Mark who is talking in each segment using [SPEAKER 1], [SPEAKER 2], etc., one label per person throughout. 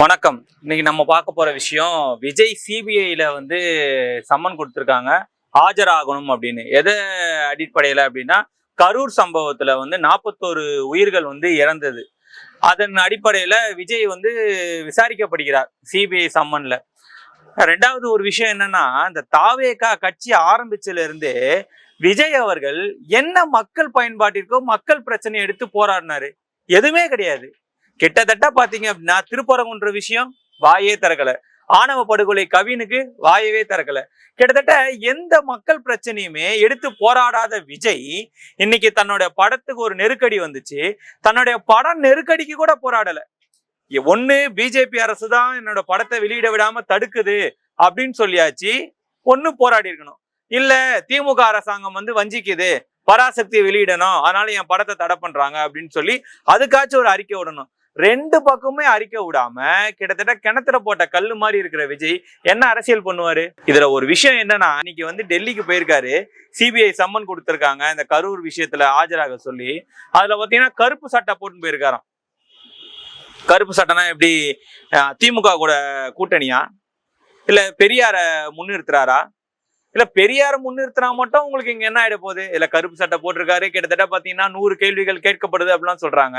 [SPEAKER 1] வணக்கம். இன்னைக்கு நம்ம பார்க்க போற விஷயம் விஜய் சிபிஐல வந்து சம்மன் கொடுத்துருக்காங்க. ஆஜராகணும் அப்படின்னு. எதை அடிப்படையில அப்படின்னா கரூர் சம்பவத்துல வந்து நாற்பத்தோரு உயிர்கள் வந்து இறந்தது. அதன் அடிப்படையில விஜய் வந்து விசாரிக்கப்படுகிறார் சிபிஐ சம்மன்ல. ரெண்டாவது ஒரு விஷயம் என்னன்னா இந்த தாவேகா கட்சி ஆரம்பிச்சதுல இருந்தே விஜய் அவர்கள் என்ன மக்கள் பயன்பாட்டிற்கோ மக்கள் பிரச்சனை எடுத்து போராடினாரு. எதுவுமே கிடையாது. கிட்டத்தட்ட பாத்தீங்க அப்படின்னா திருப்பரங்குன்ற விஷயம் வாயே திறக்கல. ஆணவ படுகொலை கவினுக்கு வாயவே திறக்கல. கிட்டத்தட்ட எந்த மக்கள் பிரச்சனையுமே எடுத்து போராடாத விஜய் இன்னைக்கு தன்னோட படத்துக்கு ஒரு நெருக்கடி வந்துச்சு. தன்னுடைய படம் நெருக்கடிக்கு கூட போராடல. ஒண்ணு பிஜேபி அரசு தான் என்னோட படத்தை வெளியிட விடாம தடுக்குது அப்படின்னு சொல்லியாச்சு. ஒண்ணு போராடி இருக்கணும். இல்ல திமுக அரசாங்கம் வந்து வஞ்சிக்குது. பராசக்தியை வெளியிடணும். அதனால என் படத்தை தடை பண்றாங்க அப்படின்னு சொல்லி அதுக்காச்சும் ஒரு அறிக்கை விடணும். ரெண்டு பக்கமுமே அரிக்க விடாம கிட்டத்தட்ட கிணத்துல போட்ட கல்லு மாதிரி இருக்கிற விஜய் என்ன அரசியல் பண்ணுவாரு? இதுல ஒரு விஷயம் என்னன்னா இன்னைக்கு வந்து டெல்லிக்கு போயிருக்காரு. சிபிஐ சம்மன் கொடுத்திருக்காங்க. இந்த கரூர் விஷயத்துல ஆஜராக சொல்லி அதுல பாத்தீங்கன்னா கருப்பு சட்டை போட்டுன்னு போயிருக்காராம். கருப்பு சட்டைனா எப்படி திமுக கூட கூட்டணியா? இல்ல பெரியார முன்னிறுத்துறாரா? இல்ல பெரியார முன்னிறுத்தினா மட்டும் உங்களுக்கு இங்க என்ன ஆயிட போகுது? இல்ல கருப்பு சட்டை போட்டிருக்காரு. கிட்டத்தட்ட பாத்தீங்கன்னா நூறு கேள்விகள் கேட்கப்படுது அப்படிலாம் சொல்றாங்க.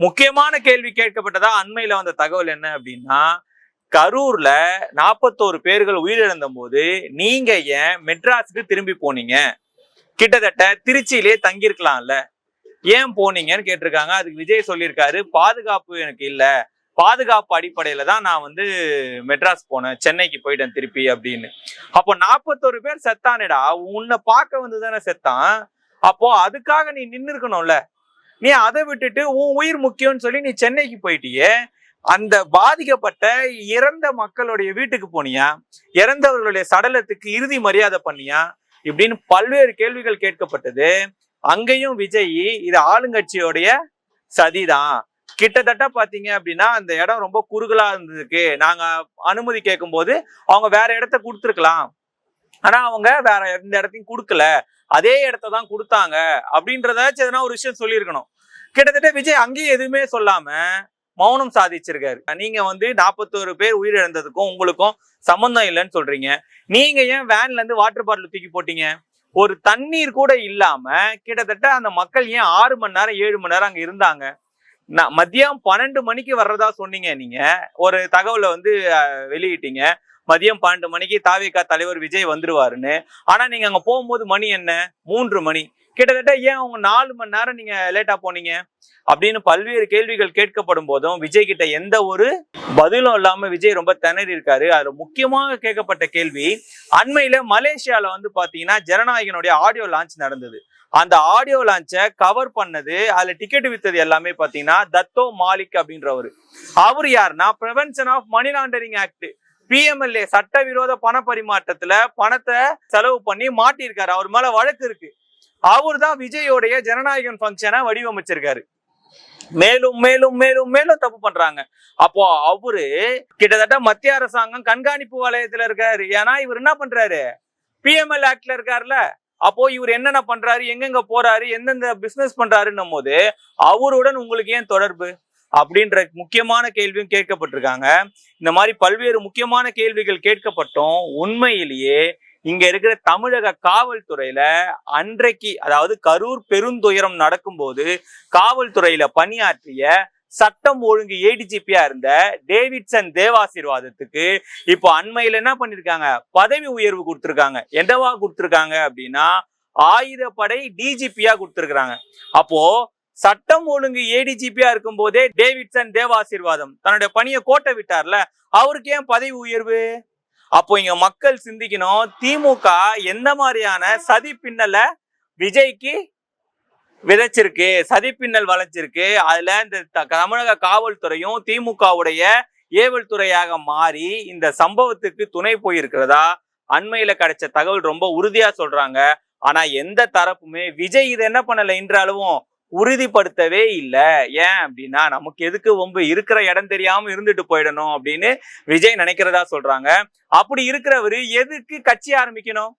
[SPEAKER 1] முக்கியமான கேள்வி கேட்கப்பட்டதா அண்மையில வந்த தகவல் என்ன அப்படின்னா கரூர்ல நாற்பத்தோரு பேர்கள் உயிரிழந்த போது நீங்க ஏன் மெட்ராஸுக்கு திரும்பி போனீங்க? கிட்டத்தட்ட திருச்சியிலே தங்கியிருக்கலாம்ல. ஏன் போனீங்கன்னு கேட்டிருக்காங்க. அதுக்கு விஜய் சொல்லியிருக்காரு பாதுகாப்பு எனக்கு இல்ல. பாதுகாப்பு அடிப்படையில தான் நான் வந்து மெட்ராஸ் போனேன். சென்னைக்கு போயிட்டேன் திருப்பி அப்படின்னு. அப்போ நாற்பத்தோரு பேர் செத்தானேடா. உன்னை பார்க்க வந்து தானே செத்தான். அப்போ அதுக்காக நீ நின்று இருக்கணும்ல நீ அதை விட்டுட்டு உன் உயிர் முக்கியம்னு சொல்லி நீ சென்னைக்கு போயிட்டியே அந்த பாதிக்கப்பட்ட இறந்த மக்களுடைய வீட்டுக்கு போனியா? இறந்தவர்களுடைய சடலத்துக்கு இறுதி மரியாதை பண்ணியா? இப்படின்னு பல்வேறு கேள்விகள் கேட்கப்பட்டது. அங்கேயும் விஜய் இது ஆளுங்கட்சியோடைய சதிதான். கிட்டத்தட்ட பாத்தீங்க அப்படின்னா அந்த இடம் ரொம்ப குறுகலா இருந்ததுக்கு நாங்க அனுமதி கேட்கும் போது அவங்க வேற இடத்த கொடுத்துருக்கலாம். ஆனா அவங்க வேற எந்த இடத்தையும் கொடுக்கல. அதே இடத்த தான் கொடுத்தாங்க. அப்படின்றதாச்சும் எதனா ஒரு விஷயம் சொல்லியிருக்கணும். கிட்டத்தட்ட விஜய் அங்கேயும் எதுவுமே சொல்லாம மௌனம் சாதிச்சிருக்காரு. நீங்க வந்து நாற்பத்தோரு பேர் உயிரிழந்ததுக்கும் உங்களுக்கும் சம்மந்தம் இல்லைன்னு சொல்றீங்க. நீங்க ஏன் வேன்ல இருந்து வாட்டர் பாட்டில் தூக்கி போட்டீங்க? ஒரு தண்ணீர் கூட இல்லாம கிட்டத்தட்ட அந்த மக்கள் ஏன் ஆறு மணி நேரம் ஏழு மணி நேரம் அங்க இருந்தாங்க? நான் மதியம் பன்னெண்டு மணிக்கு வர்றதா சொன்னீங்க நீங்க. ஒரு தகவலை வந்து வெளியிட்டீங்க. மதியம் பன்னெண்டு மணிக்கு தாவிகா தலைவர் விஜய் வந்துருவாருன்னு. ஆனா நீங்க அங்க போகும்போது மணி என்ன? மூன்று மணி. கிட்டத்தட்ட ஏன் அவங்க நாலு மணி நேரம் நீங்க லேட்டா போனீங்க? அப்படின்னு பல்வேறு கேள்விகள் கேட்கப்படும் போதும் விஜய் கிட்ட எந்த ஒரு பதிலும் இல்லாம விஜய் ரொம்ப திணறி இருக்காரு. அதுல முக்கியமாக கேட்கப்பட்ட கேள்வி அண்மையில மலேசியால வந்து பாத்தீங்கன்னா ஜனநாயகனுடைய ஆடியோ லான்ச் நடந்தது. அந்த ஆடியோ லான்ச்சை கவர் பண்ணது அதுல டிக்கெட் வித்தது எல்லாமே பாத்தீங்கன்னா தத்தோ மாலிக் அப்படின்றவர். அவர் யாருன்னா prevention of money laundering act PMLA சட்டவிரோத பண பரிமாற்றத்துல பணத்தை செலவு பண்ணி மாட்டியிருக்காரு. அவர் மேல வழக்கு இருக்கு. அவர் தான் விஜயோடைய ஜனநாயகன் ஃபங்க்ஷனை வடிவமைச்சிருக்காரு. மேலும் மேலும் மேலும் மேலும் தப்பு பண்றாங்க. அப்போ அவரு கிட்டத்தட்ட மத்திய அரசாங்கம் கண்காணிப்பு வலயத்துல இருக்காரு. ஏன்னா இவர் என்ன பண்றாரு? பிஎம்எல் ஆக்ட்ல இருக்காருல்ல அப்போ இவர் என்னென்ன பண்றாரு? எங்கெங்க போறாரு? எந்தெந்த பிசினஸ் பண்றாருன்னும் போது அவருடன் உங்களுக்கு ஏன் தொடர்பு? அப்படின்ற முக்கியமான கேள்வியும் கேட்கப்பட்டிருக்காங்க. இந்த மாதிரி பல்வேறு முக்கியமான கேள்விகள் கேட்கப்பட்டோம். உண்மையிலேயே இங்க இருக்கிற தமிழக காவல்துறையில அன்றைக்கு அதாவது கரூர் பெருந்துயரம் நடக்கும்போது காவல்துறையில பணியாற்றிய சட்டம் ஒழுங்கு ஏடிஜிபியா இருந்த டேவிட்சன் தேவாசீர்வாதத்துக்கு இப்போ அண்மையில என்ன பண்ணிருக்காங்க? பதவி உயர்வு கொடுத்துருக்காங்க. என்னவா கொடுத்துருக்காங்க அப்படின்னா ஆயுதப்படை டிஜிபியா கொடுத்துருக்குறாங்க. அப்போ சட்டம் ஒழுங்கு ஏடிஜிபியா இருக்கும் போதே டேவிட்சன் தேவாசீர்வாதம். தன்னுடைய பணியை கோட்டை விட்டார்ல அவருக்கு ஏன் பதவி உயர்வு? அப்போ இங்க மக்கள் சிந்திக்கணும். திமுக எந்த மாதிரியான சதி பின்னல விஜய்க்கு விதைச்சிருக்கு சதி பின்னல் வளைச்சிருக்கு அதுல இந்த த- தமிழக காவல்துறையும் திமுகவுடைய ஏவல் துறையாக மாறி இந்த சம்பவத்துக்கு துணை போயிருக்கிறதா? அண்மையில கிடைச்ச தகவல் ரொம்ப உறுதியா சொல்றாங்க. ஆனா எந்த தரப்புமே விஜய் இதை என்ன பண்ணல? இன்றளவும் உறுதிப்படுத்தவே இல்லை. ஏன் அப்படின்னா நமக்கு எதுக்கு ரொம்ப இருக்கிற இடம் தெரியாம இருந்துட்டு போயிடணும் அப்படின்னு விஜய் நினைக்கிறதா சொல்றாங்க. அப்படி இருக்கிறவரு எதுக்கு கட்சி ஆரம்பிக்கணும்?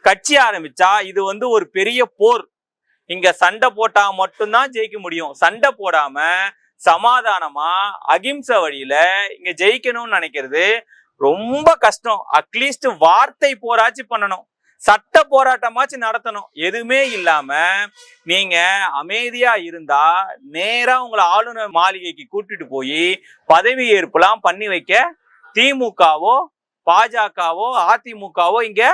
[SPEAKER 1] கட்சி ஆரம்பிச்சா இது வந்து ஒரு பெரிய போர். இங்க சண்டை போட்டா மட்டும்தான் ஜெயிக்க முடியும். சண்டை போடாம சமாதானமா அகிம்சை வழியில இங்க ஜெயிக்கணும்னு நினைக்கிறது ரொம்ப கஷ்டம். அட்லீஸ்ட் வார்த்தை போராச்சு பண்ணணும். சட்ட போராட்டமாச்சும் நடத்தணும். எதுவுமே இல்லாம நீங்க அமைதியா இருந்தா நேரா உங்களை ஆளுநர் மாளிகைக்கு கூட்டிட்டு போய் பதவி ஏற்புலாம் பண்ணி வைக்க திமுகவோ பாஜகவோ அதிமுகவோ இங்க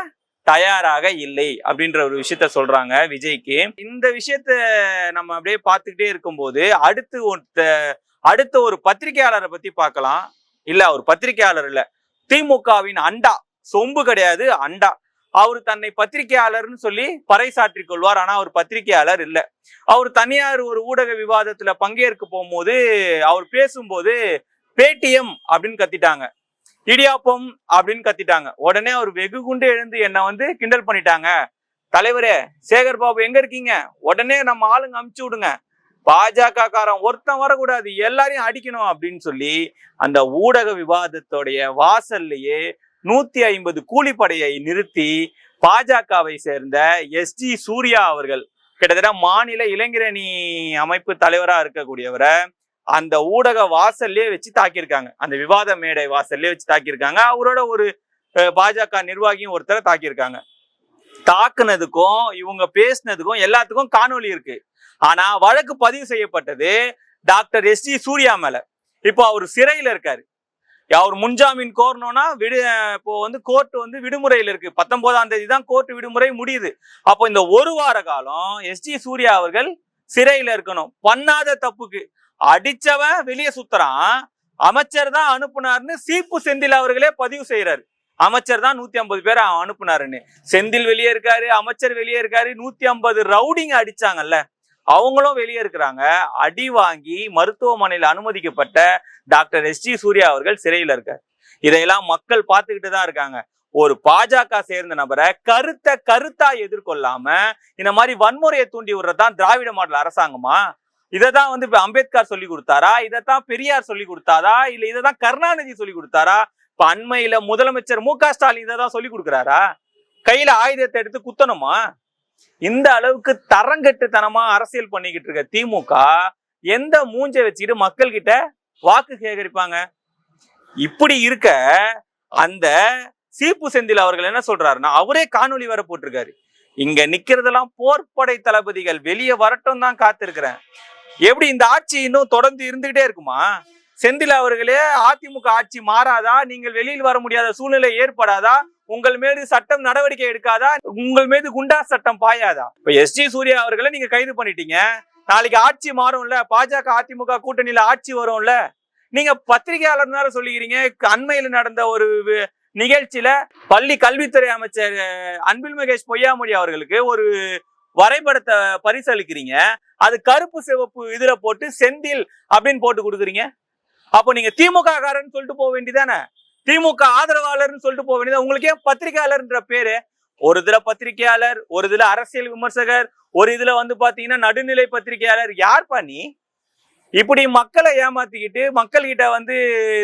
[SPEAKER 1] தயாராக இல்லை அப்படின்ற ஒரு விஷயத்த சொல்றாங்க விஜய்க்கு. இந்த விஷயத்த நம்ம அப்படியே பார்த்துக்கிட்டே இருக்கும்போது அடுத்து ஒருத்த அடுத்த ஒரு பத்திரிகையாளரை பத்தி பார்க்கலாம். இல்ல ஒரு பத்திரிகையாளர் இல்ல. திமுகவின் அண்டா சொம்பு கிடையாது அண்டா. அவர் தன்னை பத்திரிகையாளர்னு சொல்லி பறைசாற்றிக் கொள்வார். ஆனா அவர் பத்திரிகையாளர் இல்லை. அவர் தனியார் ஒரு ஊடக விவாதத்துல பங்கேற்க போகும்போது அவர் பேசும்போது பேடிஎம் அப்படின்னு கத்திட்டாங்க. இடியாப்பம் அப்படின்னு கத்திட்டாங்க. உடனே அவர் வெகு குண்டு எழுந்து என்னை வந்து கிண்டல் பண்ணிட்டாங்க. தலைவரே சேகர் பாபு எங்க இருக்கீங்க? உடனே நம்ம ஆளுங்க அமுச்சு விடுங்க. பாஜக காரன் ஒருத்தன் வரக்கூடாது. எல்லாரையும் அடிக்கணும் அப்படின்னு சொல்லி அந்த ஊடக விவாதத்தோடைய வாசல்லையே நூத்தி ஐம்பது கூலிப்படையை நிறுத்தி பாஜகவை சேர்ந்த எஸ் ஜி சூர்யா அவர்கள் கிட்டத்தட்ட மாநில இளைஞரணி அமைப்பு தலைவரா இருக்கக்கூடியவரை அந்த ஊடக வாசல்லே வச்சு தாக்கியிருக்காங்க. அந்த விவாத மேடை வாசல்லே வச்சு தாக்கியிருக்காங்க. அவரோட ஒரு பாஜக நிர்வாகியும் ஒருத்தரை தாக்கியிருக்காங்க. தாக்குனதுக்கும் இவங்க பேசினதுக்கும் எல்லாத்துக்கும் காணொலி இருக்கு. ஆனா வழக்கு பதிவு செய்யப்பட்டது டாக்டர் எஸ் ஜி சூர்யா மேல. இப்போ அவர் சிறையில இருக்காரு. அவர் முன்ஜாமீன் கோரணும்னா விடு இப்போ வந்து கோர்ட் வந்து விடுமுறையில் இருக்கு. பத்தொன்பதாம் தேதி தான் கோர்ட் விடுமுறை முடியுது. அப்போ இந்த ஒரு வார காலம் எஸ் ஜி சூர்யா அவர்கள் சிறையில இருக்கணும். பண்ணாத தப்புக்கு. அடிச்சவன் வெளியே சுத்துறான். அமைச்சர் தான் அனுப்புனார்னு சீப்பு செந்தில் அவர்களே பதிவு செய்யறாரு அமைச்சர் தான் நூத்தி ஐம்பது பேர் அனுப்புனாருன்னு. செந்தில் வெளியே இருக்காரு அமைச்சர் வெளியே இருக்காரு. நூத்தி ஐம்பது ரவுடிங்க அடிச்சாங்கல்ல. அவங்களும் வெளியே இருக்கிறாங்க. அடி வாங்கி மருத்துவமனையில் அனுமதிக்கப்பட்ட டாக்டர் எஸ் ஜி சூர்யா அவர்கள் சிறையில் இருக்க இதையெல்லாம் மக்கள் பார்த்துக்கிட்டு தான் இருக்காங்க. ஒரு பாஜக சேர்ந்த நபரை கருத்தை கருத்தா எதிர்கொள்ளாம இந்த மாதிரி வன்முறையை தூண்டி விடுறதுதான் திராவிட மாடல் அரசாங்கமா? இதை தான் வந்து இப்ப அம்பேத்கர் சொல்லி கொடுத்தாரா? இதைத்தான் பெரியார் சொல்லி கொடுத்தாரா? இல்ல இதை தான் கருணாநிதி சொல்லி கொடுத்தாரா? இப்ப அண்மையில முதலமைச்சர் மு க ஸ்டாலின் இதை தான் சொல்லி கொடுக்குறாரா? கையில ஆயுதத்தை எடுத்து குத்தணுமா? இந்த அளவுக்கு தரங்கெட்டுத்தனமா அரசியல் பண்ணிக்கிட்டு இருக்க திமுக எந்த மூஞ்ச வச்சுக்கிட்டு மக்கள் கிட்ட வாக்கு சேகரிப்பாங்க? இப்படி இருக்க அந்த சீப்பு செந்தில் அவர்கள் என்ன சொல்றாருன்னா அவரே காணொளி வர போட்டிருக்காரு. இங்க நிக்கிறதெல்லாம் போர்ப்படை தளபதிகள் வெளியே வரட்டும் தான் காத்திருக்கிறேன். எப்படி இந்த ஆட்சி இன்னும் தொடர்ந்து இருந்துகிட்டே இருக்குமா? செந்தில் அவர்களே அதிமுக ஆட்சி மாறாதா? நீங்கள் வெளியில் வர முடியாத சூழ்நிலை ஏற்படாதா? உங்கள் மீது சட்டம் நடவடிக்கை எடுக்காதா? உங்கள் மீது குண்டா சட்டம் பாயாதா? இப்ப எஸ் ஜி சூர்யா அவர்களை நீங்க கைது பண்ணிட்டீங்க. நாளைக்கு ஆட்சி மாறும்ல பாஜக அதிமுக கூட்டணியில ஆட்சி வரும்ல. நீங்க பத்திரிகையாளர் சொல்லிக்கிறீங்க. அண்மையில் நடந்த ஒரு நிகழ்ச்சியில பள்ளி கல்வித்துறை அமைச்சர் அன்பில் மகேஷ் பொய்யாமொழி அவர்களுக்கு ஒரு வரைபடத்தை பரிசளிக்கிறீங்க. அது கருப்பு சிவப்பு இதுல போட்டு செந்தில் அப்படின்னு போட்டு கொடுக்குறீங்க. அப்போ நீங்க திமுக காரன்னு சொல்லிட்டு போக வேண்டியதானே திமுக ஆதரவாளர்னு சொல்லிட்டு போக வேண்டியது. உங்களுக்கு ஏன் பத்திரிகையாளர்ன்ற பேரு. ஒரு இதுல பத்திரிகையாளர் ஒரு இதுல அரசியல் விமர்சகர் ஒரு இதுல வந்து பாத்தீங்கன்னா நடுநிலை பத்திரிகையாளர். யார்ப்பா நீ? இப்படி மக்களை ஏமாத்திக்கிட்டு மக்கள்கிட்ட வந்து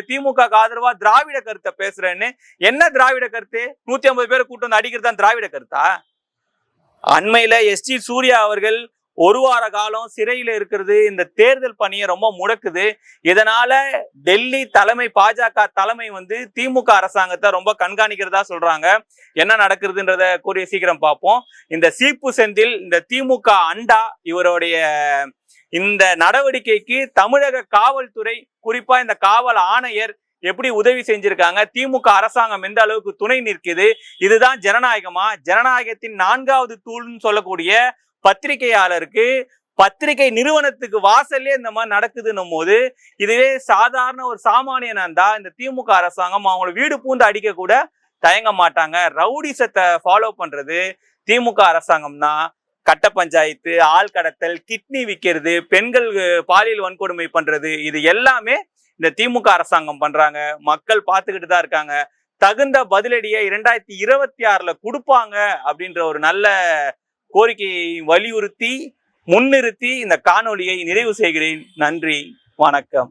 [SPEAKER 1] திமுக ஆதரவா திராவிட கருத்தை பேசுறேன்னு என்ன திராவிட கருத்து? நூத்தி ஐம்பது பேரை கூட்டம் வந்து அடிக்கிறது தான் திராவிட கருத்தா? அண்மையில எஸ். ஜி சூர்யா அவர்கள் ஒரு வார காலம் சிறையில் இருக்கிறது இந்த தேர்தல் பணியை ரொம்ப முடக்குது. இதனால டெல்லி தலைமை பாஜக தலைமை வந்து திமுக அரசாங்கத்தை ரொம்ப கண்காணிக்கிறதா சொல்றாங்க. என்ன நடக்குதுன்றத கூறிய சீக்கிரம் பார்ப்போம். இந்த சீப்பு செந்தில் இந்த திமுக அண்டா இவருடைய இந்த நடவடிக்கைக்கு தமிழக காவல்துறை குறிப்பா இந்த காவல் ஆணையர் எப்படி உதவி செஞ்சிருக்காங்க? திமுக அரசாங்கம் எந்த அளவுக்கு துணை நிற்குது? இதுதான் ஜனநாயகமா? ஜனநாயகத்தின் நான்காவது தூள்னு சொல்லக்கூடிய பத்திரிகையாளருக்கு பத்திரிகை நிறுவனத்துக்கு வாசல்லே இந்த மாதிரி நடக்குதுன்னும் போது இதுவே சாதாரண ஒரு சாமானியனா இருந்தா இந்த திமுக அரசாங்கம் அவங்கள வீடு பூந்து அடிக்க கூட தயங்க மாட்டாங்க. ரவுடிசத்தை ஃபாலோ பண்றது திமுக அரசாங்கம் தான். கட்ட பஞ்சாயத்து ஆள் கடத்தல் கிட்னி விற்கிறது பெண்கள் பாலியல் வன்கொடுமை பண்றது இது எல்லாமே இந்த திமுக அரசாங்கம் பண்றாங்க. மக்கள் பார்த்துக்கிட்டு தான் இருக்காங்க. தகுந்த பதிலடியை இரண்டாயிரத்தி இருபத்தி ஆறுல கொடுப்பாங்க அப்படின்ற ஒரு நல்ல கோரிக்கையை வலியுறுத்தி முன்னிறுத்தி இந்த காணொளியை நிறைவு செய்கிறேன். நன்றி வணக்கம்.